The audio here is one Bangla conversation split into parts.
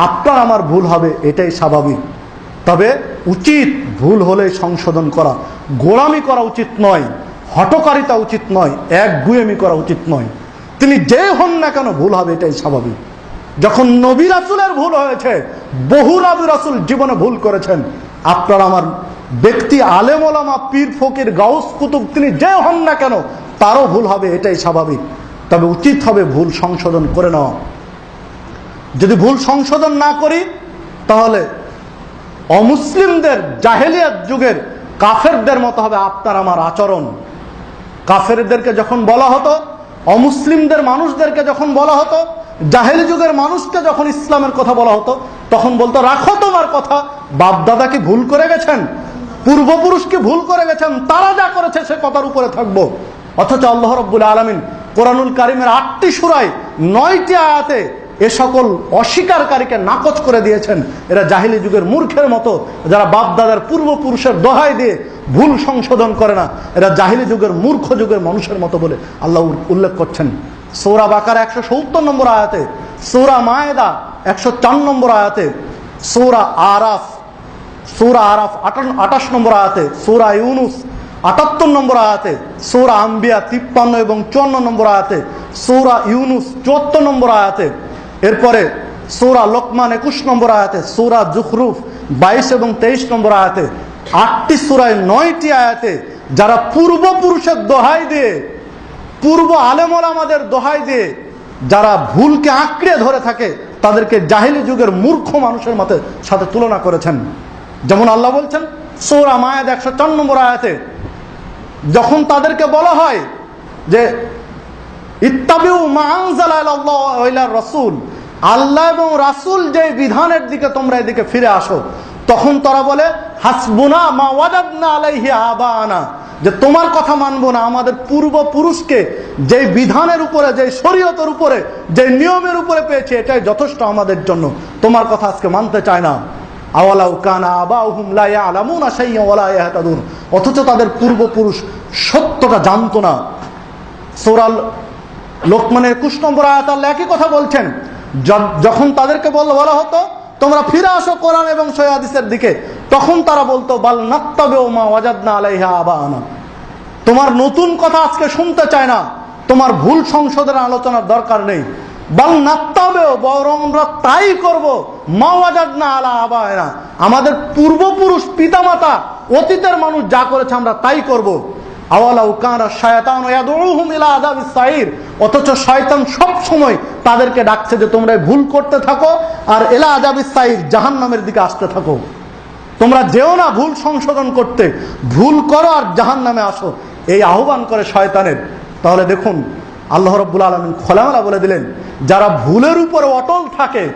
আপনার আমার ভুল হবে, এটাই স্বাভাবিক। তবে উচিত ভুল হলে সংশোধন করা। গোড়ামি করা উচিত নয় হটকারিতা উচিত নয়, এক গুয়েমি করা উচিত নয়। তিনি যে হন না কেন ভুল হবে, এটাই স্বাভাবিক। যখন নবী রাসুলের ভুল হয়েছে, বহু নবী রাসুল জীবনে ভুল করেছেন। আপনার আমার ব্যক্তি আলেম ওলামা পীর ফকির গাউস কুতুব, তিনি যে হন না কেন, তারও ভুল হবে, এটাই স্বাভাবিক। তবে উচিত হবে ভুল সংশোধন করে নেওয়া। যদি ভুল সংশোধন না করি, তাহলে অমুসলিমদের জাহেলিয়াত যুগের কাফেরদের মতো হবে আপনার আমার আচরণ। কাফেরদেরকে যখন বলা হতো, অমুসলিমদের মানুষদেরকে যখন বলা হতো, জাহেলি যুগের মানুষকে যখন ইসলামের কথা বলা হতো, তখন বলতো, রাখো তোমার কথা, বাপদাদা কি ভুল করে গেছেন? পূর্বপুরুষ কি ভুল করে গেছেন? তারা যা করেছে, সে কথার উপরে থাকব। অথচ আল্লাহ রব্বুল আলমিন কোরআনুল কারিমের আটটি সুরায় নয়টি আয়াতে এ সকল অস্বীকারীকে নাকচ করে দিয়েছেন। এরা জাহিলি যুগের মূর্খের মতো, যারা বাপদাদার পূর্বপুরুষের দোহাই দিয়ে ভুল সংশোধন করে না, এরা জাহিলি যুগের মূর্খ যুগের মানুষের মতো বলে আল্লাহ উল্লেখ করছেন। সৌরা বাকার একশো সত্তর নম্বর আয়াতে, সৌরা মায়েদা একশো চার নম্বর আয়াতে, সৌরা আরাফ সৌরা আরাফ আটাশ নম্বর আয়াতে, সৌরা ইউনুস আটাত্তর নম্বর আয়াতে, সৌরা আম্বিয়া তিপ্পান্ন এবং চুয়ান্ন নম্বর আয়াতে, সৌরা ইউনুস চুয়াত্তর নম্বর আয়াতে এরপরে সৌরা লোকমান একুশ নম্বর আয়াতে, সৌরা জুখরুফ বাইশ এবং তেইশ নম্বর আয়াতে, আটটি সুরায় নয়টি আয়াতে যারা পূর্বপুরুষের দোহাই দিয়ে, পূর্ব আলেমল আমাদের দোহাই দিয়ে যারা ভুলকে আঁকড়ে ধরে থাকে, তাদেরকে জাহিলি যুগের মূর্খ মানুষের মতে সাথে তুলনা করেছেন। যেমন আল্লাহ বলছেন, সৌরা মায়াদ একশো চার নম্বর আয়াতে, যখন তাদেরকে বলা হয় যে ইত্তাবিউ রসুল। আল্লাহ এবং রাসুল যে বিধানের দিকে তোমরা এদিকে ফিরে আসো, তখন তারা বলে, হাসবুনা মা ওয়াজাদনা আলাইহি আবানা। যে তোমার কথা মানবো না, আমাদের পূর্বপুরুষকে যে বিধানের উপরে যে শরীয়তের উপরে যে নিয়মের উপরে পেয়েছে, এটাই যথেষ্ট আমাদের জন্য। তোমার কথা আজকে মানতে চায় না। আওয়ালাউ কানা আবাহুম লা ইয়ালামুনা শাইয়্যান ওয়ালা ইয়াহতাদুন। অথচ তাদের পূর্বপুরুষ সত্যটা জানতো না। সূরা লোকমানের একুশ নম্বর আয়াত একই কথা বলছেন। যখন তাদেরকে বল বলা হতো, তোমরা ফিরে আসো কোরআন এবং সৈয়াদিসের দিকে। তখন তারা বলতো, বাল নাত্তাবে মা ওয়াজাদনা আলাইহা আবানা তোমার নতুন কথা আজকে শুনতে চায় না। তোমার ভুল সংশোধনের আলোচনার দরকার নেই। বাল নাত্তাবেও বরং আমরা তাই করব, মা ওয়াজাদনা আলা আবায়না আমাদের পূর্বপুরুষ পিতামাতা, অতীতের মানুষ যা করেছে আমরা তাই করব। অথচ শয়তান সব সময় তাদেরকে ডাকছে যে তোমরা ভুল করতে থাকো আর এলা আযাবিস সাইর জাহান্নামের দিকে আসতে থাকো। তোমরা যেও না ভুল সংশোধন করতে, ভুল করো আর জাহান্নামে আসো। এই আহ্বান করে শয়তানের। তাহলে দেখুন, আল্লাহ রব্বুল আলমিন খোলামেলা বলে দিলেন, যারা ভুলের উপরে অটল থাকে,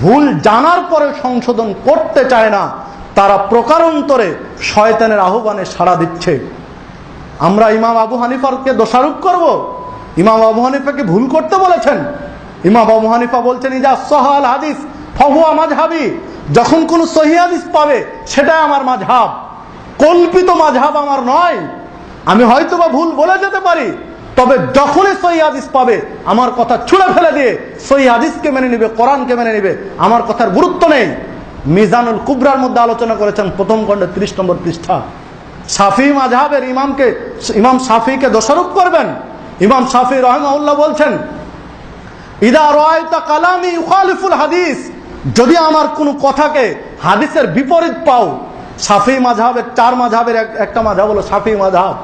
ভুল জানার পরে সংশোধন করতে চায় না, তারা প্রকারান্তরে শয়তানের আহ্বানে সাড়া দিচ্ছে। আমরা ইমাম আবু হানিফারকে দোষারোপ করব। ইমাম আবু হানিফাকে ভুল করতে বলেছেন। ইমাম আবু হানিফা বলছেন, ইজা সহাল হাদিস, ফহুয়া মাঝহাবি যখন কোন সহি হাদিস পাবে, সেটাই আমার মাঝহাব কল্পিত মাঝহাব আমার নয়। আমি হয়তো বা ভুল বলে যেতে পারি, তবে যখনই সহি হাদিস পাবে, আমার কথা ছুড়ে ফেলে দিয়ে সহি হাদিসকে মেনে নিবে, কোরআনকে মেনে নিবে, আমার কথার গুরুত্ব নেই। মিজানুল কুবরার মধ্যে আলোচনা করেছেন, প্রথম খণ্ডে ত্রিশ নম্বর পৃষ্ঠা। সাফি মাঝহাবের ইমামকে, ইমাম সাফিকে দোষারোপ করবেন। ইমাম সাফি রহমাউল্লাহ বলছেন, ইদা রয়তা কালামি ইউখালিফুল হাদিস যদি আমার কোনো কথাকে হাদিসের বিপরীত পাও, সাফি মাঝহাবের চার মাঝহাবের একটা মাঝহাব হলো সাফি মাঝহাব।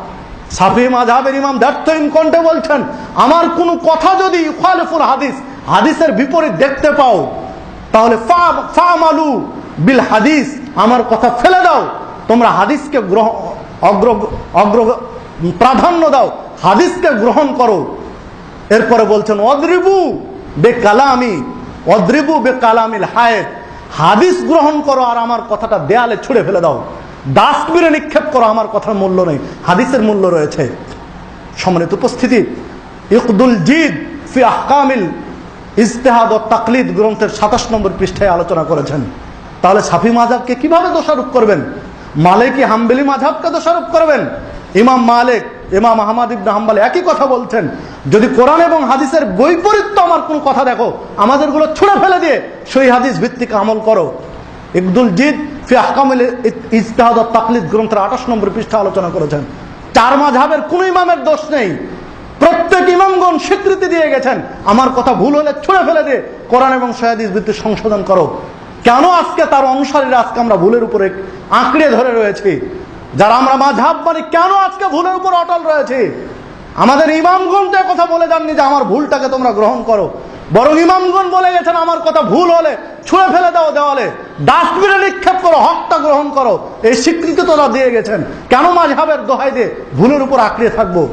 সাফি মাঝহাবের ইমাম দ্যার্থইন কণ্ঠে বলছেন, আমার কোনো কথা যদি ইউখালিফুল হাদিস, হাদিসের বিপরীত দেখতে পাও, তাহলে ফা ফা মালু বিল হাদিস, আমার কথা ফেলে দাও। তোমরা হাদিসকে গ্রহণ অগ্র অগ্র, প্রাধান্য দাও, হাদিসকে গ্রহণ করো। এরপরে বলছেন, অদ্রিবু বে কালামি অদ্রিবু বে কালামিল হায়েত, হাদিস গ্রহণ করো আর আমার কথাটা দেয়ালে ছুড়ে ফেলে দাও। ডাস্টবিনে নিক্ষেপ করো, আমার কথার মূল্য নেই, হাদিসের মূল্য রয়েছে। সম্মানিত উপস্থিতি, ইকদুল জিদ ফি আহকামিল ইজতেহাদ ও তাকলিদ গ্রন্থের সাতাশ নম্বর পৃষ্ঠায় আলোচনা করেছেন। তাহলে সাফি মাজাবকে কীভাবে দোষারোপ করবেন? মালিকি হাম্বেলি মাঝাবকে দোষারোপ করবেন। ইমাম মালিক, ইমাম আহমদ ইবনে হাম্বাল একই কথা বলছেন, যদি কোরআন এবং হাদিসের বৈপরীত্য আমার কোন কথা দেখো, আমাদেরগুলো ছুঁড়ে ফেলে দিয়ে সেই হাদিস ভিত্তিক আমল করো। ইকদুল জিদ ফি আহকামিল ইজতাহাদ তাকলিদ গ্রন্থের আঠাশ নম্বর পৃষ্ঠা আলোচনা করেছেন। চার মাঝহাবের কোন ইমামের দোষ নেই। প্রত্যেক ইমামগণ স্বীকৃতি দিয়ে গেছেন। আমার কথা ভুল হলে ছুঁড়ে ফেলে দিয়ে কোরআন এবং সহাদিস ভিত্তিক সংশোধন করো। কেন আজকে তার অনুসারীরা আজকে আমরা ভুলের উপরে আঁকড়ে ধরে রয়েছি? যারা আমরা মাঝহাব মানি, কেন আজকে ভুলের উপর অটল রয়েছে? আমাদের ইমামগণ তো কথা বলে যাননি যে আমার ভুলটাকে তোমরা গ্রহণ করো। বরং ইমামগণ বলে গেছেন, আমার কথা ভুল হলে ছুঁড়ে ফেলে দাও দেওয়ালে। ডাস্টবিনে নিক্ষেপ করো, হকটা গ্রহণ করো। এই স্বীকৃতি তোরা দিয়ে গেছেন। কেন মাঝহাবের দোহাই দিয়ে ভুলের উপর আঁকড়িয়ে থাকব?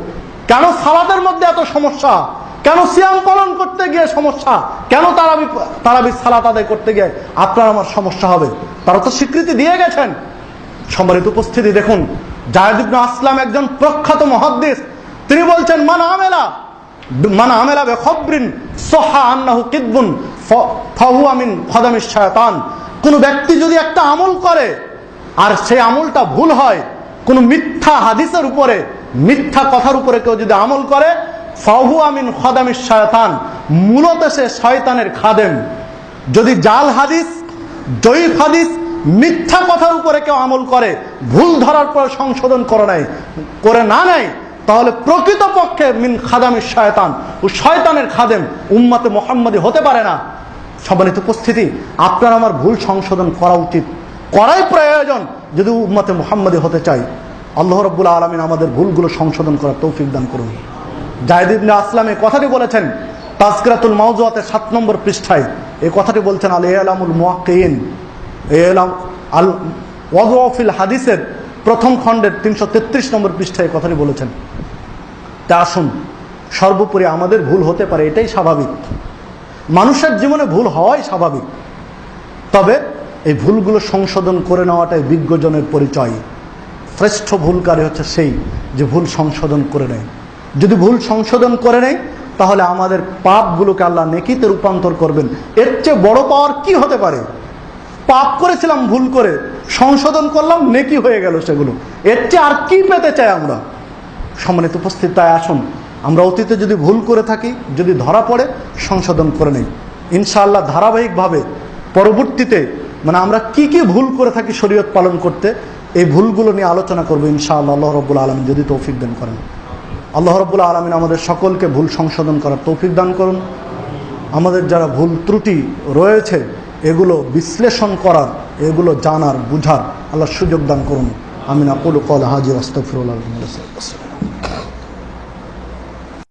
কেন সালাদের মধ্যে এত সমস্যা? কেন সিয়াম পালন করতে গিয়ে সমস্যা? কেন তারাবি তারাবি সালাত আদায় করতে গিয়ে আপনার আমার সমস্যা হবে? তারা তো স্বীকৃতি দিয়ে গেছেন। সম্মানিত উপস্থিতি, দেখুন, জায়দ ইবনে আসলাম একজন প্রখ্যাত মহাদ্দেশ তিনি বলছেন, মান আমেলা মান আমেলা বে খবরিন সোহা আন্নাহু কিদবুন ফাহু আমিন খদামিস শায়তান। কোন ব্যক্তি যদি একটা আমল করে, আর সেই আমলটা ভুল হয়, কোন মিথ্যা হাদিসের উপরে, মিথ্যা কথার উপরে কেউ যদি আমল করে ফাহু আমিন খদামিস শায়তান, মূলত সে শয়তানের খাদেম। যদি জাল হাদিস, জয়ীফ হাদিস, মিথ্যা কথার উপরে কেউ আমল করে, ভুল ধরার পর সংশোধন করে নাই করে না নেয়, তাহলে প্রকৃতপক্ষে মিন খাদামি শয়তান, ও শয়তানের খাদেম, উম্মাতে মোহাম্মদী হতে পারে না। সম্মানিত উপস্থিতি, আপনার আমার ভুল সংশোধন করা উচিত। করাই প্রয়োজন যদি উম্মাতে মোহাম্মদী হতে চাই। আল্লাহ রব্বুল আলমিন আমাদের ভুলগুলো সংশোধন করার তৌফিক দান করুন। জাহিদিবনে আসলাম এই কথাটি বলেছেন তাজকিরাতুল মাউজুয়াতে সাত নম্বর পৃষ্ঠায়। এই কথাটি বলছেন আল আলামুল মুয়াক্কিন এলাম আল ওয়াজফিল হাদিসের প্রথম খণ্ডের তিনশো তেত্রিশ নম্বর পৃষ্ঠায় কথাটি বলেছেন। তা আসুন, সর্বোপরি আমাদের ভুল হতে পারে, এটাই স্বাভাবিক। মানুষের জীবনে ভুল হওয়াই স্বাভাবিক। তবে এই ভুলগুলো সংশোধন করে নেওয়াটাই বিজ্ঞজনের পরিচয়। শ্রেষ্ঠ ভুলকারী হচ্ছে সেই যে ভুল সংশোধন করে নেয়। যদি ভুল সংশোধন করে নেয়, তাহলে আমাদের পাপগুলোকে আল্লাহ নেকিতে রূপান্তর করবেন। এর চেয়ে বড় পাওয়ার কি হতে পারে? পাপ করেছিলাম, ভুল করে সংশোধন করলাম, নেকি হয়ে গেল সেগুলো। এর চেয়ে আর কি পেতে চাই আমরা? সম্মানিত উপস্থিত, তাই আসুন, আমরা অতীতে যদি ভুল করে থাকি, যদি ধরা পড়ে, সংশোধন করে নেই। ইনশাআল্লাহ ধারাবাহিকভাবে, পরবর্তীতে মানে আমরা কি কি ভুল করে থাকি শরীয়ত পালন করতে, এই ভুলগুলো নিয়ে আলোচনা করব ইনশাআল্লাহ, আল্লাহ রব্বুল আলমিন যদি তৌফিক দান করেন। আল্লাহ রবুল্লা আলমিন আমাদের সকলকে ভুল সংশোধন করার তৌফিক দান করুন। আমাদের যারা ভুল ত্রুটি রয়েছে, এগুলো বিশ্লেষণ করার, এগুলো জানার, বুঝার আল্লাহ সুযোগ দান করুন। আমিন, আকুল কল হাজির আস্তফরুল্লাহ